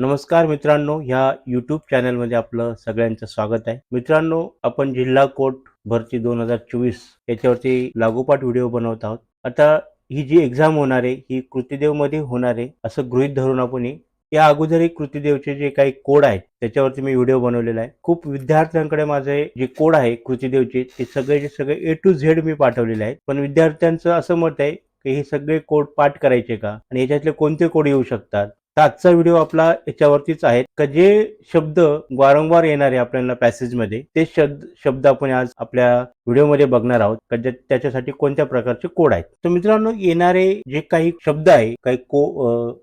नमस्कार मित्रांनो ह्या यूट्यूब चॅनलमध्ये आपलं सगळ्यांचं स्वागत आहे. मित्रांनो आपण जिल्हा कोर्ट भरती दोन हजार चोवीस याच्यावरती लागोपाठ व्हिडिओ बनवत आहोत. आता ही जी एक्झाम होणार आहे ही कृतीदेवमध्ये होणार आहे असं गृहीत धरून आपण या अगोदरही कृतीदेवचे जे काही कोड आहेत त्याच्यावरती मी व्हिडिओ बनवलेला आहे. खूप विद्यार्थ्यांकडे माझे जे कोड आहे कृतीदेवचे ते सगळेचे सगळे ए टू झेड मी पाठवलेले आहेत. पण विद्यार्थ्यांचं असं मत आहे की हे सगळे कोड पाठ करायचे का? आणि याच्यातले कोणते कोड येऊ शकतात? तर आजचा व्हिडिओ आपला याच्यावरतीच आहे. का जे शब्द वारंवार येणारे आपल्याला पॅसेजमध्ये ते शब्द शब्द आपण आज आपल्या व्हिडिओमध्ये बघणार आहोत. का त्याच्यासाठी कोणत्या प्रकारचे कोड आहेत? तर मित्रांनो येणारे जे काही शब्द आहे काही को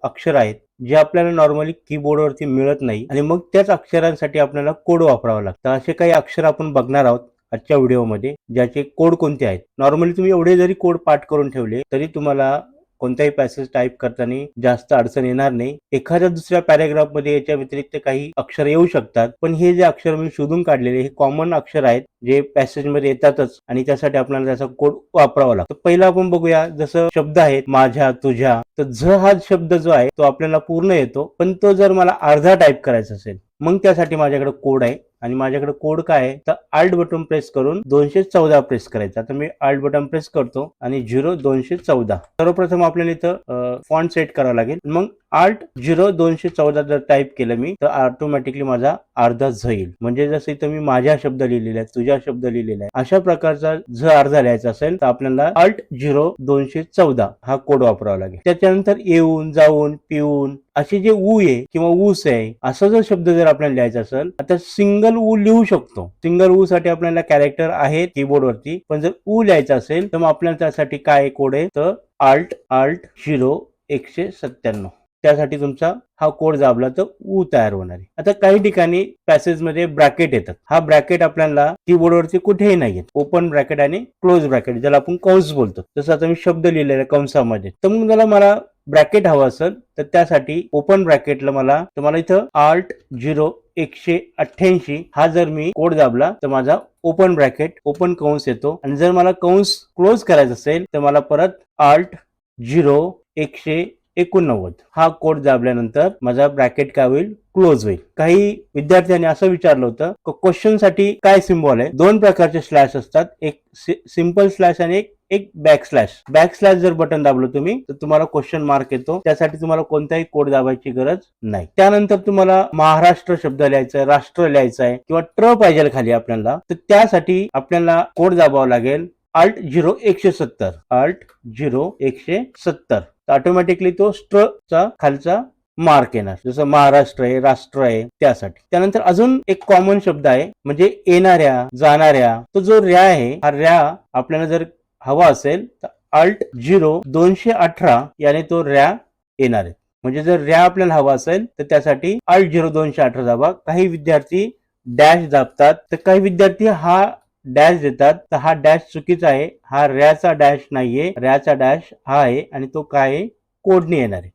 अक्षर आहेत जे आपल्याला नॉर्मली कीबोर्डवरती मिळत नाही आणि मग त्याच अक्षरांसाठी आपल्याला कोड वापरावा लागतं. असे काही अक्षर आपण बघणार आहोत आजच्या व्हिडिओमध्ये ज्याचे कोड कोणते आहेत? नॉर्मली तुम्ही एवढे जरी कोड पाठ करून ठेवले तरी तुम्हाला कोणताही पॅसेज टाईप करताना जास्त अडचण येणार नाही. एखाद्या दुसऱ्या पॅरेग्राफमध्ये याच्या व्यतिरिक्त काही अक्षर येऊ शकतात. पण हे जे अक्षर मी शोधून काढलेले हे कॉमन अक्षर आहेत जे पॅसेजमध्ये येतातच आणि त्यासाठी आपल्याला त्याचा कोड वापरावा लागतो. पहिला आपण बघूया जसं शब्द आहेत माझ्या तुझ्या तर झ हा शब्द जो आहे तो आपल्याला पूर्ण येतो. पण तो जर मला अर्धा टाईप करायचा असेल मग त्यासाठी माझ्याकडे कोड आहे. आणि माझ्याकडे कोड काय आहे तर आल्ट बटन प्रेस करून दोनशे चौदा प्रेस करायचा. तर मी आल्ट बटन प्रेस करतो आणि झिरो दोनशे चौदा. सर्वप्रथम आपल्याला इथं फॉन्ट सेट करावा लागेल. मग आर्ट झिरो दोनशे चौदा जर टाईप केलं मी तर ऑटोमॅटिकली माझा अर्धा झ येईल म्हणजे जसं इथं मी माझ्या शब्द लिहिलेला आहे तुझ्या शब्द लिहिलेला आहे अशा प्रकारचा झ अर्धा लिहायचा असेल तर आपल्याला अल्ट झिरो दोनशे चौदा हा कोड वापरावा लागेल. त्याच्यानंतर येऊन जाऊन पिऊन असे जे ऊ आहे किंवा ऊस आहे असा जर शब्द जर आपल्याला लिहायचा असेल आता सिंगल ऊ लिहू शकतो. सिंगल ऊ साठी आपल्याला कॅरेक्टर आहे कीबोर्ड वरती पण जर ऊ लिहायचा असेल तर मग आपल्याला त्यासाठी काय कोड आहे? तर आल्ट आल्ट झिरो एकशे सत्त्याण्णव. त्यासाठी तुमचा हा कोड जाबला तर ऊ तयार होणार आहे. आता काही ठिकाणी पॅसेजमध्ये ब्रॅकेट येतात. हा ब्रॅकेट आपल्याला कीबोर्ड वरती कुठेही नाही येत. ओपन ब्रॅकेट आणि क्लोज ब्रॅकेट ज्याला आपण कंस बोलतो. जसं आता मी शब्द लिहिलेला आहे कंसामध्ये. तर मग त्याला मला ब्रॅकेट हवं असेल तर त्यासाठी ओपन ब्रॅकेटला मला तर मला इथं आर्ट झिरो एकशे अठ्ठ्याऐंशी हा जर मी कोड दाबला तर माझा ओपन ब्रॅकेट ओपन कंस येतो. आणि जर मला कंस क्लोज करायचा असेल तर मला परत आर्ट झिरो एकशे एकोणनव्वद. हा कोड दाबल्यानंतर माझा ब्रॅकेट काय होईल? क्लोज होईल. काही विद्यार्थ्यांनी असं विचारलं होतं क्वेश्चनसाठी काय सिम्बॉल आहे? दोन प्रकारचे स्लॅश असतात. एक सिंपल स्लॅश आणि एक एक बॅक स्लॅश. बॅक स्लॅश जर बटन दाबलं तुम्ही तर तुम्हाला क्वेश्चन मार्क येतो. त्यासाठी तुम्हाला कोणताही कोड दाबायची गरज नाही. त्यानंतर तुम्हाला महाराष्ट्र शब्द लिहायचा आहे राष्ट्र लिहायचा आहे किंवा ट्र पाहिजे खाली आपल्याला तर त्यासाठी आपल्याला कोड दाबावा लागेल. आल्ट झिरो एकशे सत्तर. आल्ट झिरो एकशे सत्तर. ऑटोमॅटिकली तो स्ट्रचा खालचा मार्क येणार. जसं महाराष्ट्र आहे राष्ट्र आहे त्यासाठी. त्यानंतर अजून एक कॉमन शब्द आहे म्हणजे येणाऱ्या जाणाऱ्या. तो जो रॅ आहे हा रॅ आपल्याला जर हवा असेल तर अल्ट झिरो दोनशे अठरा याने तो रॅ येणार आहे. म्हणजे जर रॅ आपल्याला हवा असेल तर त्यासाठी अल्ट झिरो दोनशे अठरा दाबा काही विद्यार्थी डॅश दाबतात तर काही विद्यार्थी हा डॅश देतात तर हा डॅश चुकीचा आहे. हा रॅचा डॅश नाहीये. रॅचा डॅश हा आहे आणि तो काय आहे? कोडने येणार आहे.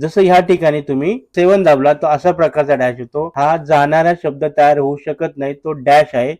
जसं ह्या ठिकाणी तुम्ही सेवन दाबला तो अशा प्रकारचा डॅश येतो. हा जाणारा शब्द तयार होऊ शकत नाही. तो डॅश आहे.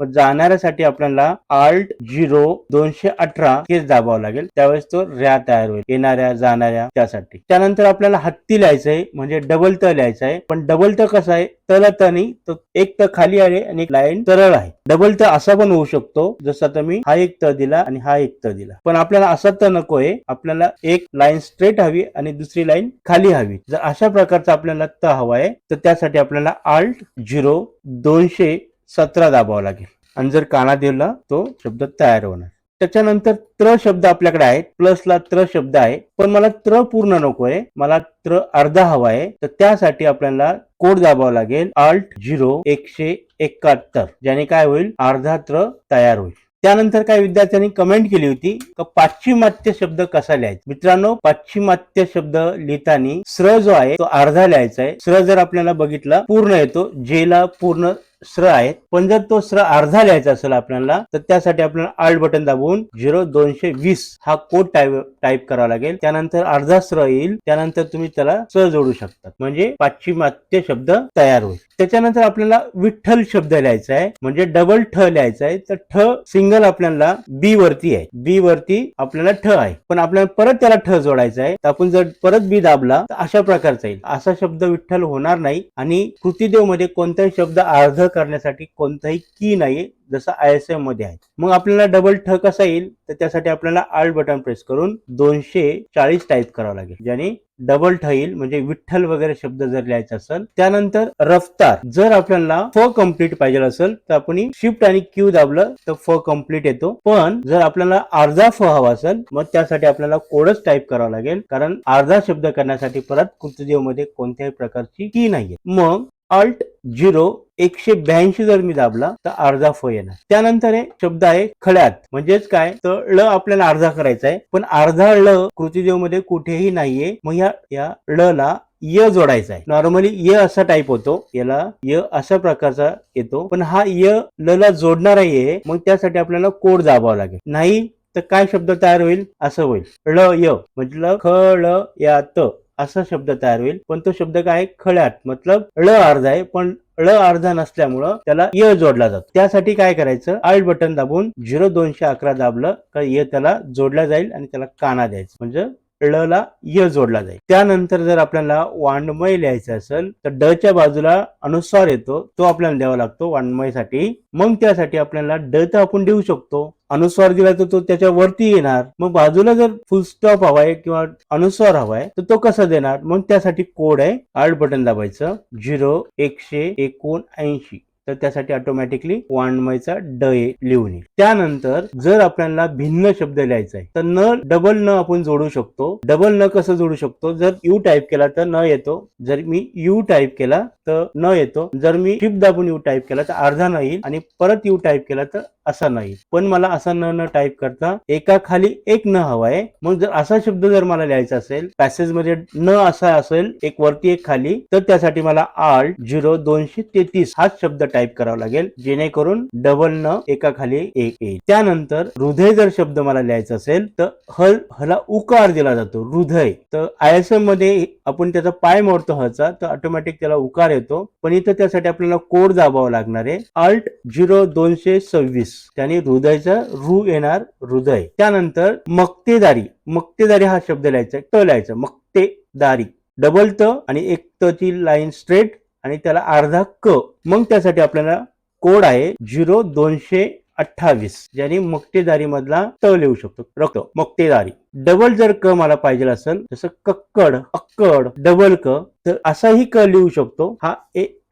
व जाणाऱ्यासाठी आपल्याला आल्ट झिरो दोनशे अठरा हेच दाबावं लागेल. त्यावेळेस तो रॅ तयार होईल. येणाऱ्या जाणाऱ्या त्यासाठी. त्यानंतर आपल्याला हत्ती लिहायचंय म्हणजे डबल त लिहायचं आहे. पण डबल त कसं आहे? तला तनी तो एक त खाली आहे आणि एक लाईन सरळ आहे. डबल त असा पण होऊ शकतो जसं आता मी हा एक त दिला आणि हा एक त दिला. पण आपल्याला असा त नकोय आपल्याला एक लाईन स्ट्रेट हवी आणि दुसरी लाईन खाली हवी. जर अशा प्रकारचा आपल्याला त हवा आहे तर त्यासाठी आपल्याला आल्ट झिरो दोनशे सतरा दाबावा लागेल. आणि जर काना दिला तो शब्द तयार होणार. त्याच्यानंतर त्र शब्द आपल्याकडे आहेत. प्लसला त्र शब्द आहे. पण मला त्र पूर्ण नकोय मला त्र अर्धा हवा आहे. तर त्यासाठी आपल्याला कोड दाबावा लागेल. आल्ट झिरो एकशे एकाहत्तर. ज्याने काय होईल? अर्धा त्र तयार होईल. त्यानंतर काही विद्यार्थ्यांनी कमेंट केली होती? का पाश्चिमात्य शब्द कसा लिहायचा? मित्रांनो पाश्चिमात्य शब्द लिहिताना स्र जो आहे तो अर्धा लिहायचा आहे. स्र जर आपल्याला बघितला पूर्ण येतो. जेला पूर्ण स्र आहेत. पण जर तो स्र अर्धा लिहायचा असेल आपल्याला तर त्यासाठी आपल्याला आल्ट बटन दाबून झिरो दोनशे वीस हा कोड टाईप टाईप करावा लागेल. त्यानंतर अर्धा स्र येईल. त्यानंतर तुम्ही त्याला स जोडू शकता म्हणजे पाश्चिमात्य शब्द तयार होईल. त्याच्यानंतर आपल्याला विठ्ठल शब्द लिहायचा आहे. म्हणजे डबल ठ लिहायचा आहे. तर ठ सिंगल आपल्याला बी वरती आहे. बी वरती आपल्याला ठ आहे. पण आपल्याला परत त्याला ठ जोडायचा आहे. तर आपण जर परत बी दाबला तर अशा प्रकारचा येईल. असा शब्द विठ्ठल होणार नाही. आणि कृतीदेवमध्ये कोणताही शब्द अर्ध करण्यासाठी कोणताही की नाही जसं आय एस एममध्ये आहे. मग आपल्याला डबल ठ कसा येईल? तर त्यासाठी आपल्याला आल्ट बटन प्रेस करून दोनशे चाळीस टाईप करावं लागेल. ज्याने डबल ठ येईल म्हणजे विठ्ठल वगैरे शब्द जर लिहायचा असेल त्यानंतर रफ्तार. जर आपल्याला फ कंप्लीट पाहिजे असेल तर आपण शिफ्ट आणि क्यू दाबलं तर फ कंप्लीट येतो. पण जर आपल्याला अर्धा फ हवा असेल मग त्यासाठी आपल्याला कोडच टाईप करावा लागेल. कारण अर्धा शब्द करण्यासाठी परत कृतदेवमध्ये कोणत्याही प्रकारची की नाहीये. मग अल्ट झिरो एकशे ब्याऐंशी जर मी दाबला तर अर्धा फ येणार. त्यानंतर एक शब्द आहे खळ्यात म्हणजेच काय? तर ळ आपल्याला अर्धा करायचा आहे. पण अर्धा ळ कृतीदेवमध्ये कुठेही नाहीये. मग या या ळ ला य जोडायचा आहे. नॉर्मली य असा टाईप होतो. याला य अशा प्रकारचा येतो. पण हा य ल ला जोडणारा ये मग त्यासाठी आपल्याला कोड दाबावा लागेल. नाही तर काय शब्द तयार होईल? असं होईल. ळ य म्हटलं ख ळ या त. असा शब्द तयार होईल. पण तो शब्द काय आहे? खळ्यात. मतलब ळ अर्ध आहे. पण ळ अर्धा नसल्यामुळं त्याला य जोडला जातो. त्यासाठी काय करायचं? आल्ट बटन दाबून झिरो दोनशे अकरा दाबलं का य त्याला जोडला जाईल आणि त्याला काना द्यायचं. म्हणजे ळ ला य जोडला जाईल. त्यानंतर जर आपल्याला वाङ्मय लिहायचं असेल तर ड च्या बाजूला अनुस्वार येतो तो आपल्याला द्यावा लागतो वाङ्मयसाठी मग त्यासाठी आपल्याला ड तर आपण देऊ शकतो. अनुस्वार दिला तर तो त्याच्या वरती येणार. मग बाजूला जर फुल स्टॉप हवाय किंवा अनुस्वार हवाय तर तो कसा देणार? मग त्यासाठी कोड आहे आर्ट बटन दाबायचं. झिरो एकशे एकोणऐंशी. तर त्यासाठी ऑटोमॅटिकली वाङ्मयचा ड लिहून येईल. त्यानंतर जर आपल्याला भिन्न शब्द लिहायचा आहे तर न डबल न आपण जोडू शकतो. डबल न कसं जोडू शकतो? जर यू टाईप केला तर न येतो. जर मी यू टाईप केला तर न येतो. जर मी शिफ्ट दाबून यू टाईप केला तर अर्धा न येईल. आणि परत यू टाईप केला तर असा नाही. पण मला असा न न टाईप करता एका खाली एक न हवाय. मग जर असा शब्द जर मला लिहायचा असेल पॅसेजमध्ये न असा असेल एक वरती एक खाली तर त्यासाठी मला आठ झिरो दोनशे तेहतीस हाच शब्द टाईप करावा लागेल. जेणेकरून डबल न एका खाली एक येईल. त्यानंतर हृदय जर शब्द मला लिहायचा असेल तर हल हला उकार दिला जातो हृदय. तर आय एस एममध्ये आपण त्याचा पाय मोडतो हचा तर ऑटोमॅटिक त्याला उकार येतो. पण इथं त्यासाठी आपल्याला कोड दाबावा लागणार आहे. आल्ट झिरो दोनशे सव्वीस. त्याने हृदयचं रू येणार हृदय. त्यानंतर मक्तेदारी. मक्तेदारी हा शब्द लिहायचा ट लिहायचा. मक्तेदारी. डबल त आणि एक त ची लाईन स्ट्रेट आणि त्याला अर्धा क. मग त्यासाठी आपल्याला कोड आहे झिरो दोनशे अठ्ठावीस. ज्याने मक्तेदारी मधला त लिहू शकतो. रक्त मक्तेदारी. डबल जर क मला पाहिजे असेल जसं कक्कड अक्कड डबल क तर असाही क लिहू शकतो. हा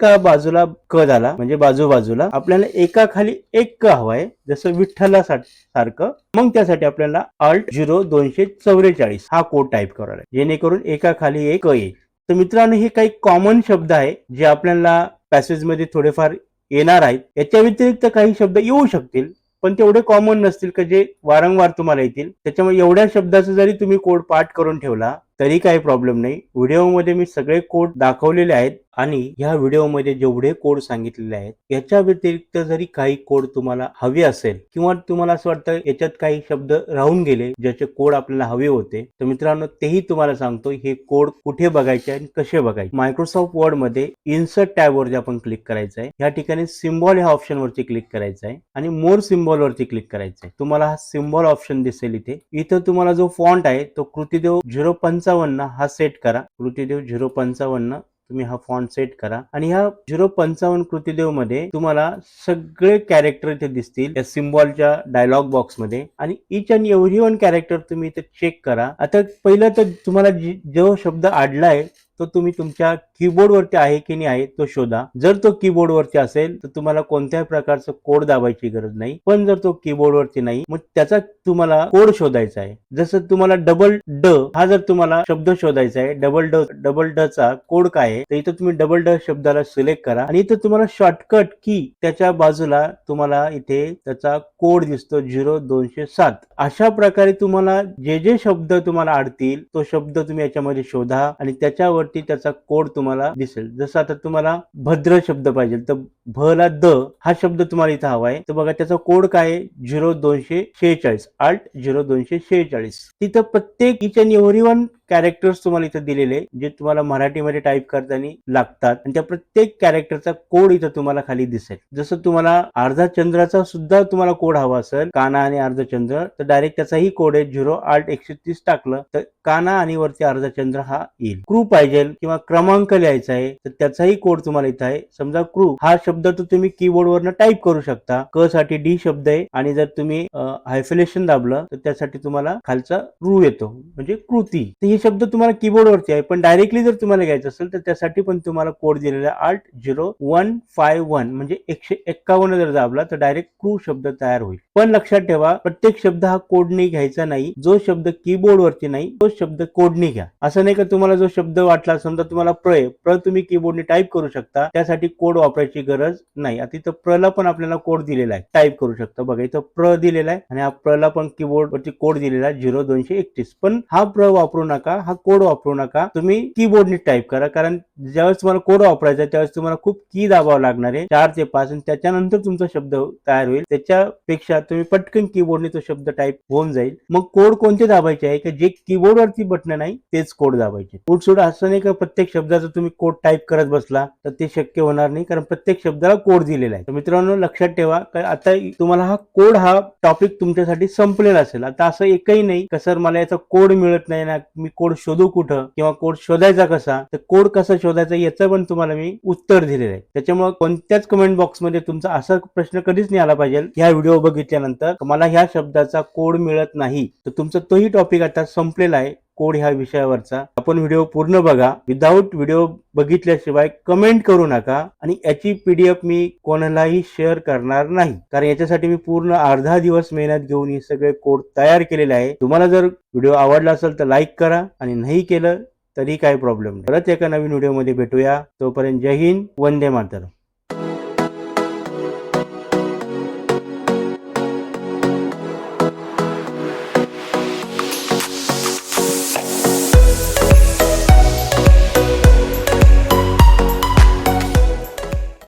एका बाजूला क झाला म्हणजे बाजू बाजूला आपल्याला एका खाली एक क हवाय जसं विठ्ठला सारखं. मग त्यासाठी आपल्याला अल्ट झिरो दोनशे चौवेचाळीस हा कोड टाईप करावा लागेल. जेणेकरून एका खाली एक क येईल. तर मित्रांनो हे काही कॉमन शब्द आहे जे आपल्याला पॅसेजमध्ये थोडेफार येणार आहेत. याच्या व्यतिरिक्त काही शब्द येऊ शकतील पण तेवढे कॉमन नसतील का जे वारंवार तुम्हाला येतील. त्याच्यामुळे एवढ्या शब्दाचा जरी तुम्ही कोड पाठ करून ठेवला तरी काही प्रॉब्लेम नाही. व्हिडिओमध्ये मी सगळे कोड दाखवलेले आहेत आणि ह्या व्हिडिओमध्ये जेवढे कोड सांगितलेले आहेत याच्या व्यतिरिक्त जरी काही कोड तुम्हाला हवे असेल किंवा तुम्हाला असं वाटतं याच्यात काही शब्द राहून गेले ज्याचे कोड आपल्याला हवे होते तर मित्रांनो तेही तुम्हाला सांगतो हे कोड कुठे बघायचे आणि कसे बघायचे? मायक्रोसॉफ्ट वर्डमध्ये इन्सर्ट टॅब वरती आपण क्लिक करायचं आहे या ठिकाणी सिम्बॉल ह्या ऑप्शन वरती क्लिक करायचं आहे आणि मोर सिम्बॉल वरती क्लिक करायचं आहे. तुम्हाला हा सिम्बॉल ऑप्शन दिसेल इथे. इथं तुम्हाला जो फॉन्ट आहे तो कृतीदेव झिरो पंचावन्न हा सेट करा. कृतीदेव झिरो पंचावन्न तुम्ही हा फॉन्ट सेट करा. आणि ह्या झिरो पंचावन्न कृतीदेवमध्ये तुम्हाला सगळे कॅरेक्टर इथे दिसतील. या सिम्बॉलच्या डायलॉग बॉक्समध्ये आणि each and every one character तुम्ही इथे चेक करा. आता पहिलं तर तुम्हाला जो शब्द आडलाय तो तुम्ही तुमच्या कीबोर्डवरती आहे की नाही आहे तो शोधा. जर तो कीबोर्डवरती असेल तर तुम्हाला कोणत्याही प्रकारचं कोड दाबायची गरज नाही. पण जर तो कीबोर्डवरती नाही मग त्याचा तुम्हाला कोड शोधायचा आहे. जसं तुम्हाला डबल ड हा जर तुम्हाला शब्द शोधायचा आहे डबल ड डबल ड चा कोड काय आहे तर इथं तुम्ही डबल ड शब्दाला सिलेक्ट करा. आणि इथं तुम्हाला शॉर्टकट की त्याच्या बाजूला तुम्हाला इथे त्याचा कोड दिसतो झिरो दोनशे सात. अशा प्रकारे तुम्हाला जे जे शब्द तुम्हाला आडतील तो शब्द तुम्ही याच्यामध्ये शोधा. आणि त्याच्यावर त्याच्यावरती त्याचा कोड तुम्हाला दिसेल. जसं आता तुम्हाला भद्र शब्द पाहिजे तर भला द हा शब्द तुम्हाला इथं हवा आहे तर बघा त्याचा कोड काय आहे? झिरो दोनशे शेहेचाळीस आठ झिरो दोनशे शेहेचाळीस. तिथं प्रत्येक each and every one characters तुम्हाला इथं दिलेले जे तुम्हाला मराठीमध्ये टाईप करताना लागतात. आणि त्या प्रत्येक कॅरेक्टरचा कोड इथं तुम्हाला खाली दिसेल. जसं तुम्हाला अर्धा चंद्राचा सुद्धा तुम्हाला कोड हवा असेल काना आणि अर्धचंद्र तर डायरेक्ट त्याचाही कोड आहे. झिरो आठ एकशे तीस टाकलं तर काना आणि वरती अर्धा चंद्र हा येईल. क्रू पाहिजे. किंवा क्रमांक लिहायचा आहे तर त्याचाही कोड तुम्हाला इथं आहे. समजा क्रू हा शब्द तर तुम्ही कीबोर्ड वरनं टाईप करू शकता. क साठी डी शब्द आहे आणि जर तुम्ही हायफिलेशन दाबलं तर त्यासाठी तुम्हाला खालचा रू येतो. म्हणजे कृती. तर हे शब्द तुम्हाला कीबोर्ड वरती आहे पण डायरेक्टली जर तुम्हाला घ्यायचं असेल तर त्यासाठी पण तुम्हाला कोड दिलेला आठ झिरो वन फाय वन म्हणजे एकशे एक्कावन्न जर दाबला तर डायरेक्ट क्रू शब्द तयार होईल. पण लक्षात ठेवा प्रत्येक शब्द हा कोडने घ्यायचा नाही. जो शब्द कीबोर्ड वरती नाही तो शब्द कोडने घ्या. असं नाही का तुम्हाला जो शब्द वाटला समजा तुम्हाला प्र आहे प्र तुम्ही कीबोर्डने टाईप करू शकता त्यासाठी कोड वापरायची गरज नाही. आता इथं प्रला पण आपल्याला कोड दिलेला आहे. टाईप करू शकता. बघा इथं प्र दिलेला आहे आणि हा प्रला पण कीबोर्ड वरती कोड दिलेला आहे झिरो दोनशे एकतीस. पण हा प्र वापरू नका हा कोड वापरू नका. तुम्ही कीबोर्डने टाईप करा. कारण ज्यावेळेस तुम्हाला कोड वापरायचा त्यावेळेस तुम्हाला खूप की दाबावं लागणार आहे. चार ते पाच आणि त्याच्यानंतर तुमचा शब्द तयार होईल. त्याच्यापेक्षा तुम्ही पटकन कीबोर्डने तो शब्द टाईप होऊन जाईल. मग कोड कोणते दाबायचे आहे? की जे कीबोर्ड वरती बटन नाही तेच कोड दाबायचे. पुढसुड असं नाही का प्रत्येक शब्दाचा तुम्ही कोड टाईप करत बसला तर ते शक्य होणार नाही कारण प्रत्येक शब्दाला कोड दिलेला आहे. मित्रांनो लक्षात ठेवा आता तुम्हाला हा कोड हा टॉपिक तुमच्यासाठी संपलेला असेल. आता असं एकही नाही का सर मला याचा कोड मिळत नाही ना मी कोड शोधू कुठं किंवा कोड शोधायचा कसा? तर कोड कसा शोधायचा याचं पण तुम्हाला मी उत्तर दिलेलं आहे. त्याच्यामुळे कोणत्याच कमेंट बॉक्समध्ये तुमचा असा प्रश्न कधीच नाही आला पाहिजे. ह्या व्हिडिओ बघितल्यानंतर मला ह्या शब्दाचा कोड मिळत नाही. तर तुमचा तोही टॉपिक आता संपलेला आहे. कोड ह्या विषयावरचा. आपण व्हिडिओ पूर्ण बघा. विदाऊट व्हिडिओ बघितल्याशिवाय कमेंट करू नका आणि याची पीडीएफ मी कोणालाही शेअर करणार नाही. कारण याच्यासाठी मी पूर्ण अर्धा दिवस मेहनत घेऊन हे सगळे कोड तयार केलेले आहे. तुम्हाला जर व्हिडिओ आवडला असेल तर लाईक करा आणि नाही केलं तरी काही प्रॉब्लेम नाही. परत एका नवीन व्हिडिओमध्ये भेटूया. तोपर्यंत जय हिंद. वंदे मातरम.